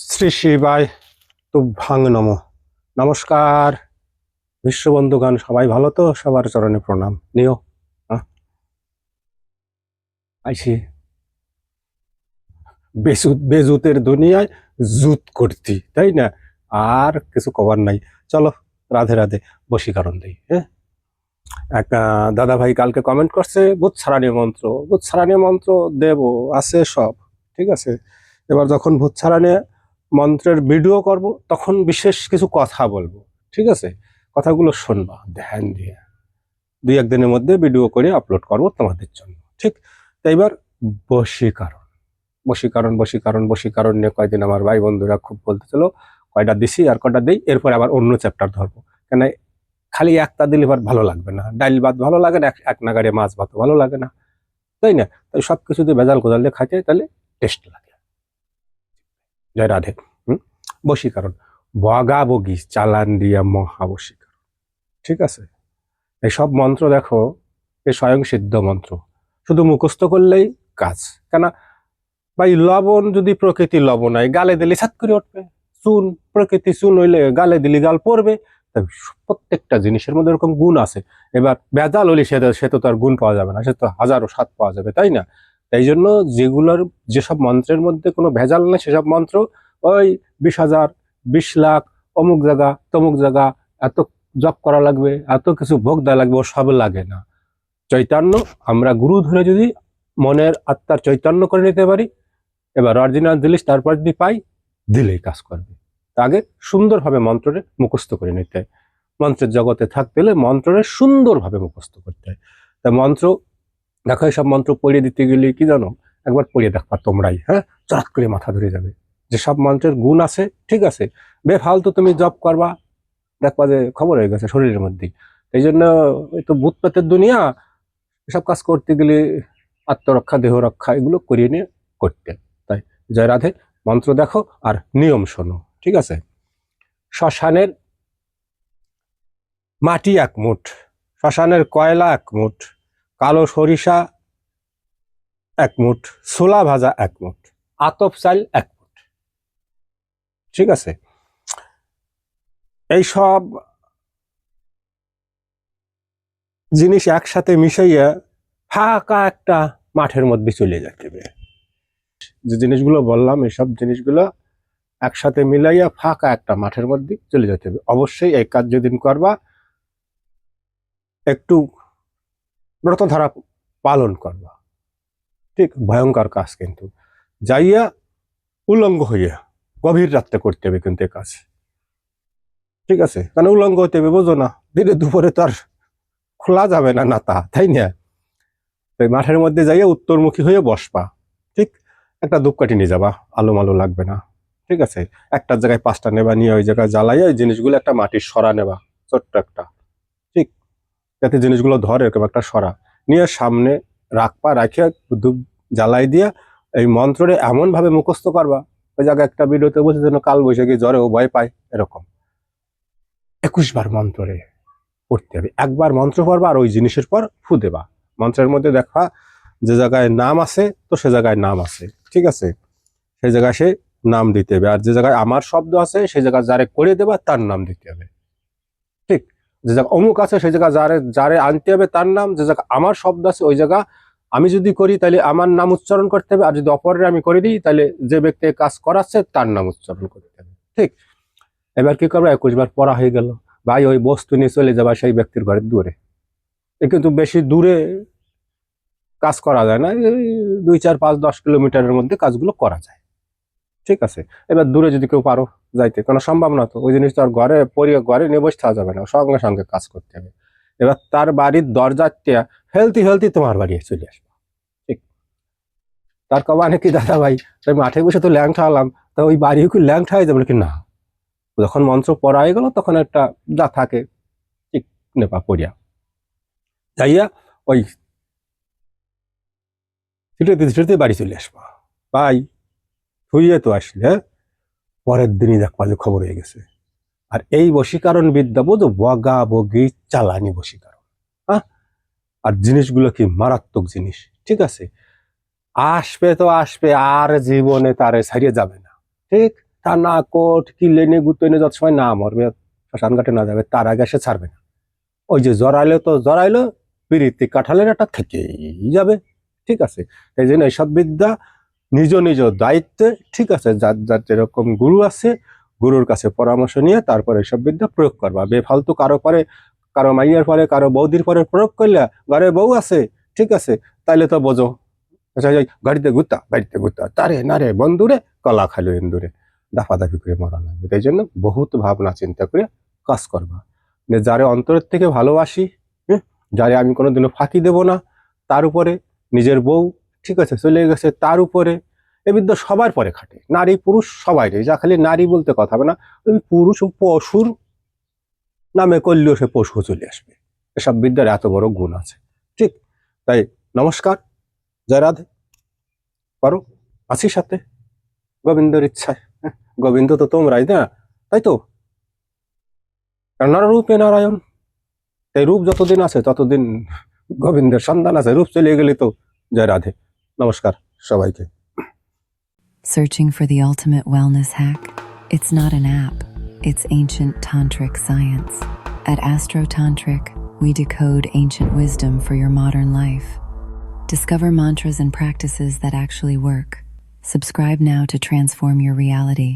শ্রী শিবায় তুভ্যাং নম। নমস্কার। বিশ্ববন্ধু গান সবাই ভালো তো? সবার চরণে প্রণাম। নিও? আইসি বেজুত বেজুতের দুনিয়ায় জুত করতি, তাই না? আর কিছু কবার নাই। চলো, রাধে রাধে বশীকরণ দেই হ্যাঁ? এক দাদা ভাই কালকে কমেন্ট করছে, বুধ ছাড়ানি মন্ত্র, বুধ ছাড়ানি মন্ত্র, দেব, আছে সব, ঠিক আছে? এবার যখন ভূত ছাড়ানি মন্ত্রের ভিডিও করব, তখন বিশেষ কিছু কথা বলব। ঠিক আছে? কথাগুলো শুনবা, ধ্যান দিয়ে। দুই একদিনের মধ্যে ভিডিও করে আপলোড করব তোমাদের জন্য। ঠিক? তাই এবার বশীকরণ। বশীকরণ বশীকরণ বশীকরণ নিয়ে কয়দিন আমার ভাই বন্ধুরা খুব বলতেছিল, কয়টা দিছি আর কয়টা দিই, এরপর আবার অন্য চ্যাপ্টার ধরবো। কেন খালি একটা দিলে এবার ভালো লাগবে না। ডাইল ভাত ভালো লাগে না, এক- নাগারে মাছ ভাত ভালো লাগে না। তাই না? তাই সব কিছু দিয়ে ভেজাল কোদাল দিয়ে খাইতে তাহলে টেস্ট লাগে। জয় রাধে। বশীকরণ বগা বগি চালান দিয়া মহাবশীকরণ ঠিক আছে? এই সব মন্ত্র দেখো এ স্বয়ং সিদ্ধ মন্ত্র। শুধু মুখস্থ করলেই কাজ। কেন? ভাই, লবণ যদি প্রকৃতি লবণ হয়, গালে দিলে ছাত করে উঠবে। চুন, প্রকৃতি চুন হইলে গালে দিলে গাল পড়বে। প্রত্যেকটা জিনিসের মধ্যে এরকম গুণ আছে। এবার ভেজাল হলে সে তো তার গুণ পাওয়া যাবে না, সে তো হাজারো স্বাদ পাওয়া যাবে, তাই না? তাই জন্য যেগুলোর, যেসব মন্ত্রের মধ্যে কোনো ভেজাল নেই, সেসব মন্ত্র ওই বিশ হাজার, বিশ লাখ, অমুক জায়গা, তমুক জায়গা, এত জপ করা লাগবে, এত কিছু ভোগ দেওয়া লাগবে, ও সব লাগে না। চৈতন্য আমরা গুরু ধরে যদি মনের আত্মার চৈতন্য করে নিতে পারি, এবার অরিজিনাল জিনিস তারপর যদি পাই দিলেই কাজ করবে। আগে সুন্দরভাবে মন্ত্রের মুখস্থ করে নিতে হয়। মন্ত্রের জগতে থাকতে হলে মন্ত্রের সুন্দরভাবে মুখস্থ করতে হয়। তা মন্ত্র দেখো সব মন্ত্র পড়িয়ে দিতে গেলে কি জানো? একবার পড়িয়ে দেখবা তোমরাই হ্যাঁ? চট করে মাথা ধরে যাবে। যে সব মন্ত্রের গুণ আছে, ঠিক আছে। বেফালতু তুমি জব করবা, দেখবা যে খবর হয়ে গেছে শরীরের মধ্যেই। এই জন্য এই তো ভূত পেতের দুনিয়া, এসব কাজ করতে গেলে আত্মরক্ষা দেহ রক্ষা এগুলো করিয়ে নিয়ে করতে। তাই জয় রাধে, মন্ত্র দেখো আর নিয়ম শোনো, ঠিক আছে? শ্মশানের মাটি এক মুঠ, শ্মশানের কয়লা এক মুঠ কালো সরিষা এক মুঠ, ছোলা ভাজা এক মুঠ, আতপ চাল এক মুঠ। ঠিক আছে? এই সব জিনিস একসাথে মিশাইয়া ফাঁকা একটা মাঠের মধ্যে চলে যেতে হবে। যে জিনিসগুলো বললাম, এইসব জিনিসগুলো একসাথে মিলাইয়া ফাঁকা একটা মাঠের মধ্যে চলে যেতে হবে। অবশ্যই এই কাজ যেদিন করবা, একটু ব্রতধারা পালন করবা। ঠিক ভয়ঙ্কর কাজ কিন্তু। যাইয়া উলঙ্গ হইয়া গভীর রাত্রে করতে হবে কিন্তু এ কাজ। ঠিক আছে? কারণ উলঙ্গ হতে হবে বোঝো না। দিনে দুপুরে তো আর খোলা যাবে না নাতা, তাই না? তো এই মাঠের মধ্যে যাইয়া উত্তরমুখী হয়ে বসবা। ঠিক একটা ধূপকাঠি নিয়ে যাবা আলো মালো লাগবে না। ঠিক আছে? একটা জায়গায় পাঁচটা নেবা, নিয়ে ওই জায়গায় জ্বালাইয়া ওই জিনিসগুলো একটা মাটির সরা নেবা, ছোট্ট একটা। যাতে জিনিসগুলো ধরে এরকম একটা সরা। নিয়ে সামনে রাখবা রাখিয়া ধূপ জ্বালাই দিয়া এই মন্ত্ররে এমন ভাবে মুখস্থ করবা, ওই জায়গায় একটা ভিডিওতে বলছে যেন কাল বৈশাখী জ্বরে ও ভয় পায়, এরকম। একুশ বার মন্ত্রে পড়তে হবে। একবার মন্ত্র পড়বা আর ওই জিনিসের পর ফু দেবা। মন্ত্রের মধ্যে দেখা যে জায়গায় নাম আছে, তো সে জায়গায় নাম আছে। ঠিক আছে? সেই জায়গায় সে নাম দিতে হবে। আর যে জায়গায় আমার শব্দ আছে, সেই জায়গায় যারে করে দেবা, তার নাম দিতে হবে। যে জায়গা অমুক আছে, সেই জায়গা যারে যারে আনতে হবে তার নাম, যে জায়গা আমার শব্দ আছে, ওই জায়গা আমি যদি করি তাহলে আমার নাম উচ্চারণ করতে হবে, আর যদি অপরের আমি করে দিই তাহলে যে ব্যক্তি কাজ করাচ্ছে তার নাম উচ্চারণ করতে হবে। ঠিক? এবার কি করব? একুশ বার পড়া হয়ে গেল। ভাই, ওই বস্তু নিয়ে চলে যাবা সেই ব্যক্তির ঘরের দূরে কিন্তু বেশি দূরে কাজ করা যায় না দুই, চার, পাঁচ, দশ কিলোমিটারের মধ্যে কাজগুলো করা যায়। ঠিক আছে। এবার দূরে যদি কেউ পারো যাইতে, কোনো সম্ভব না তো? ওই জিনিস তো আর ঘরে পরি ঘরে নিয়ে বসে থাকা যাবে না, সঙ্গে সঙ্গে কাজ করতে হবে। এবার তার বাড়ির দরজাতে হেলতি হেলতি তোমার বাড়ি চলে আসবে। ঠিক। তার কবা নাকি, দাদা ভাই তাই মাঠে বসে তো ল্যাংটা হলাম তা ওই বাড়ি কি ল্যাংটা হয়ে যাবে নাকি? না। যখন মন্ত্র পড়া হয়ে গেল, তখন একটা যা থাকে, ঠিক নেপা পড়িয়া। যাইয়া ওই ছিটেতে ছিটেতে বাড়ি চলে আসবা। ভাই শুইয়ে তো আসলে হ্যাঁ? পরের দিনই দেখবা যে খবর হয়ে গেছে। আর এই বশীকরণ বিদ্যা বোধ বগা, বগি, চালানি বশীকরণ হ্যাঁ? আর জিনিসগুলো কি মারাত্মক জিনিস, ঠিক আছে? আসবে তো আসবে, আর জীবনে তারে ছাড়িয়ে যাবে না, ঠিক? তা না কোট কি লেনে গুতনে যত সময় না মরবে, শ্মশান ঘাটে না যাবে, তার আগে সে ছাড়বে না। ওই যে জড়াইলো তো জড়াইলো পিরিতি কাঠালের একটা থেকেই যাবে, ঠিক আছে? এই জন্য এইসব বিদ্যা নিজ নিজ দায়িত্বে, ঠিক আছে, যার যার যেরকম গুরু আছে, গুরুর কাছে পরামর্শ নিয়ে তারপরে এইসব বিদ্যা প্রয়োগ করবা। বেফালতু কারও পরে, কারও মাইয়ার পরে, কারও বৌদির পরে প্রয়োগ করলে ঘরে বউ আছে, ঠিক আছে, তাইলে তো বোঝো। আচ্ছা গাড়িতে গুতা বাড়িতে গুতা, তারে নারে বন্ধুরে, কলা খাইলো ইন্দুরে। দাফাদাফি করে মরা লাগবে। তাই জন্য বহুত ভাবনা চিন্তা করে কাজ করবা। যারে অন্তরের থেকে ভালোবাসি যারে আমি কোনোদিনও ফাঁকি দেব না, তার উপরে নিজের বউ ঠিক আছে চলে গেছে তার উপরে। এ বিদ্যা সবার পরে খাটে নারী পুরুষ সবাই রে যা খালি নারী বলতে কথা হবে না। ওই পুরুষ পশুর নামে করলেও সে পশু চলে আসবে। এসব বিদ্যার এত বড় গুণ আছে। ঠিক তাই নমস্কার জয় রাধে। পারো আছি সাথে। গোবিন্দর ইচ্ছায়। হ্যাঁ, গোবিন্দ তো তোমরাই না? তাই তো? রূপে নারায়ণ। তাই রূপ যতদিন আছে ততদিন গোবিন্দের সন্ধান আছে। রূপ চলে গেলে তো জয় রাধে। নমস্কার সবাইকে Searching for the ultimate wellness hack? It's not an app, it's ancient tantric science. At Astro Tantric, we decode ancient wisdom for your modern life. Discover mantras and practices that actually work. Subscribe now to transform your reality.